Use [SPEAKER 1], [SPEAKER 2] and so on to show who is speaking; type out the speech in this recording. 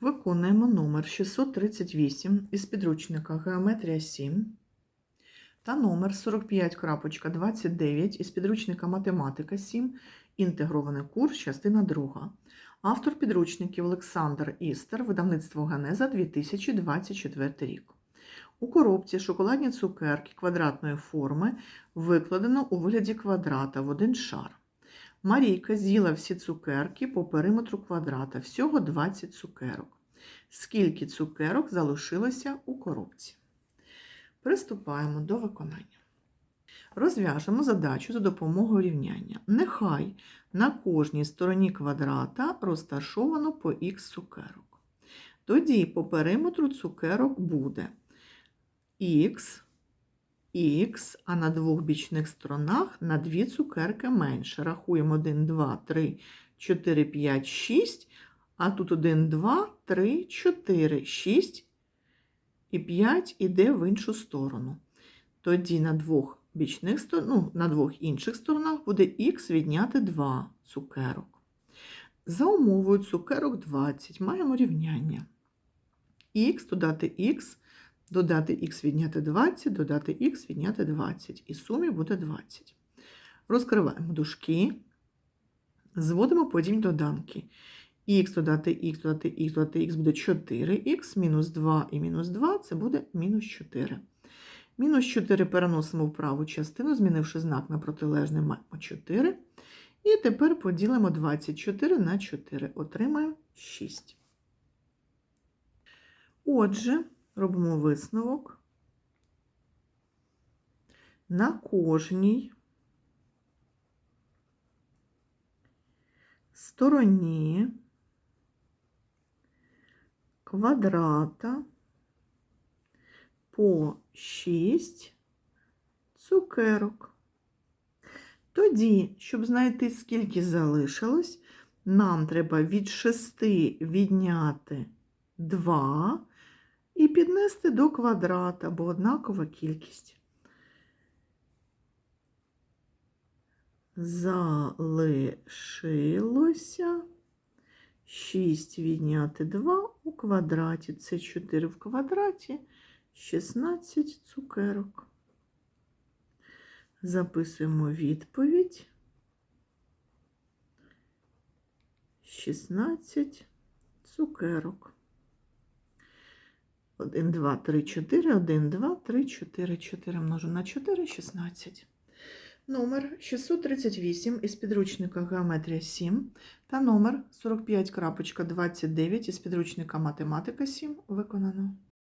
[SPEAKER 1] Виконуємо номер 638 із підручника Геометрія 7 та номер 45.29 із підручника Математика 7, інтегрований курс, частина 2. Автор підручників Олександр Істер, видавництво Генеза 2024 рік. У коробці шоколадні цукерки квадратної форми викладено у вигляді квадрата в один шар. Марійка з'їла всі цукерки по периметру квадрата, всього 20 цукерок. Скільки цукерок залишилося у коробці? Приступаємо до виконання. Розв'яжемо задачу за допомогою рівняння. Нехай на кожній стороні квадрата розташовано по х цукерок. Тоді по периметру цукерок буде х, х, а на двох бічних сторонах на дві цукерки менше. Рахуємо 1, 2, 3, 4, 5, 6, а тут 1, 2, 3, 4, 6 і 5 іде в іншу сторону. Тоді на двох бічних ну, на двох інших сторонах буде х відняти 2 цукерок. За умовою цукерок 20 маємо рівняння. х додати х, додати х відняти 20, додати х відняти 20. І сумі буде 20. Розкриваємо дужки, зводимо подібні доданки. х додати х додати х додати х буде 4х, мінус 2 і мінус 2 це буде мінус 4. Мінус 4 переносимо в праву частину, змінивши знак на протилежний, маємо 4. І тепер поділимо 24 на 4. Отримаємо 6. Отже, робимо висновок. На кожній стороні квадрата по 6 цукерок. Тоді, щоб знайти, скільки залишилось, нам треба від 6 відняти 2 і піднести до квадрата, бо однакова кількість. Залишилося 6 відняти 2 у квадраті. Це 4 в квадраті, 16 цукерок. Записуємо відповідь. 16 цукерок. 1, 2, 3, 4, 1, 2, 3, 4, 4 множу на 4, 16. Номер 638 із підручника Геометрія 7 та номер 45.29 із підручника Математика 7 виконано.